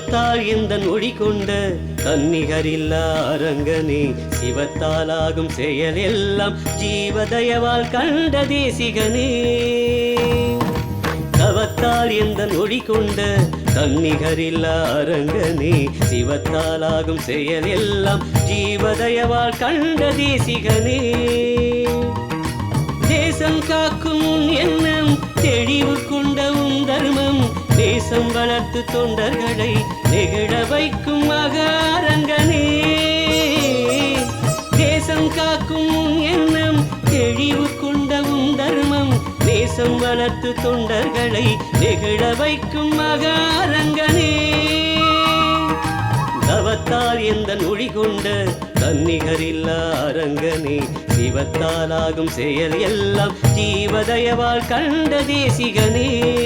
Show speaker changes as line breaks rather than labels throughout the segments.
சிவத்தால் எந்த நொடி கொண்ட தன்னிகரில்லா அரங்கனே சிவத்தாலாகும் செயல் எல்லாம் ஜீவதயவால் கண்ட தேசிகனே. தவத்தால் எந்த நொடி கொண்ட தன்னிகரில்லா அரங்கனே சிவத்தாலாகும் செயல் எல்லாம் ஜீவதயவால் கண்ட தேசிகனே. தேசம் காக்கும் எண்ணம் தெளிவு கொண்டவும் தர்மம் தேசம் வளர்த்து தொண்டர்களை நெகிழ வைக்கும் மகாரங்கனே. தேசம் காக்கும் எண்ணம் தெளிவு கொண்டவும் தர்மம் தேசம் வளர்த்து தொண்டர்களை நெகிழ வைக்கும் மகாரங்கனே. தவத்தால் எந்த நொழி கொண்ட தன்னிகரில்லா அரங்கனே. சிவத்தாலாகும் செயல் எல்லாம் ஜீவதயவால் கண்ட தேசிகனே.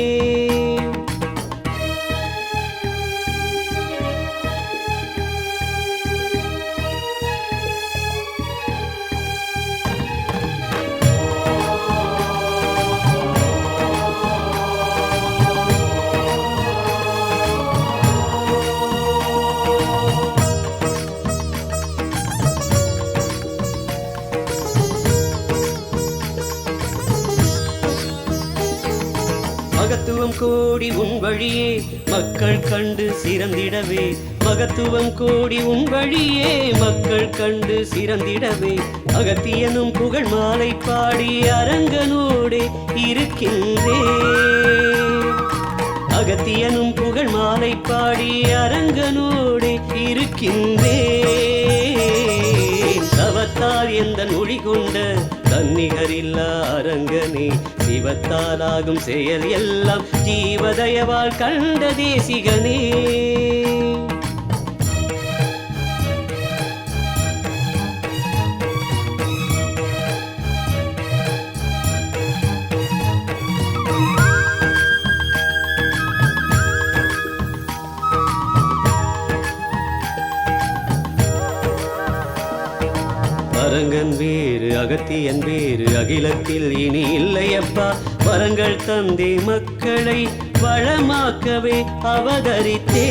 மகத்துவம் கோடி உன் வழியே மக்கள் கண்டு சிறந்திடவே. மகத்துவம் கோடி உன் வழியே மக்கள் கண்டு சிறந்திடவே. அகத்தியனும் புகழ் மாலை பாடி அரங்கனோடு இருக்கின்றே. அகத்தியனும் புகழ் மாலை பாடி அரங்கனோடு இருக்கின்றே. தவத்தால் எந்த நொழி கொண்ட தன்னிகரில்லா அரங்கனே சிவத்தாலாகும் செயல் எல்லாம் ஜீவதயவால் கண்ட தேசிகனே. வேறு அகத்தியன் வேறு அகிலத்தில் இனி இல்லையப்பா. வரங்கள் தந்தி மக்களை வளமாக்கவே அவதரித்தே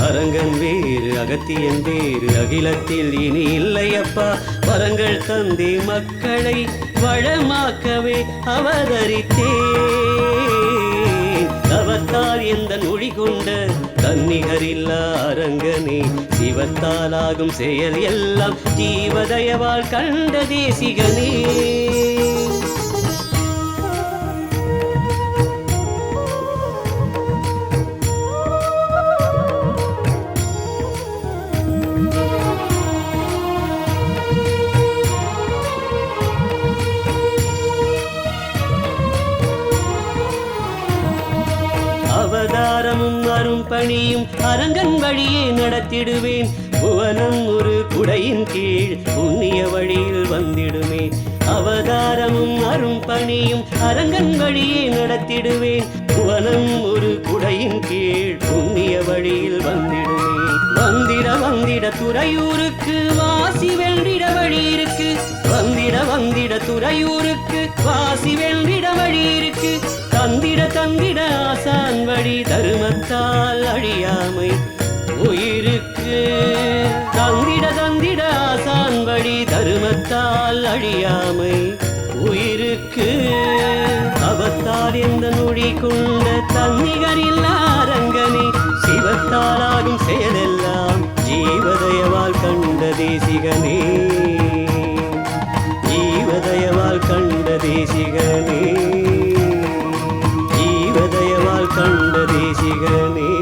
அரங்கன் வேறு அகத்தியன் வேறு அகிலத்தில் இனி இல்லையப்பா. வரங்கள் தந்தி மக்களை வளமாக்கவே அவதரித்தே தவத்தால் எந்த நொழி கொண்ட தன்னிகரில்லா அரங்கனே சிவத்தாலாகும் செயல் எல்லாம் ஜீவதயவால் கண்ட தேசிகனே. அவதாரமும் அரும் பணியும் அரங்கன் வழியே நடத்திடுவேன். புவனம் ஒரு குடையின் கீழ் புண்ணிய வழியில் வந்திடுமே அவதாரமும் அரும் பணியும் அரங்கன் வழியே நடத்திடுவேன். புவனம் ஒரு குடையின் கீழ் புண்ணிய வழியில் வந்திடுமே வந்திட வந்திட துறையூருக்கு வாசி வெள்ளிட வழி இருக்கு. வந்திட வந்திட துறையூருக்கு வாசி வென்றிட தந்திட ஆசான் வழி தருமத்தால் அழியாமை உயிருக்கு. தந்திட தந்திட ஆசான் வழி தருமத்தால் அழியாமை உயிருக்கு. அவத்தால் எந்த நொழி கொண்ட தன்னிகரில் அரங்கனே சிவத்தாலாகும் செயலெல்லாம் ஜீவதயவால் கண்ட தேசிகனே. ஜீவதயவால் கண்ட தேசிகனே. தேசிகனே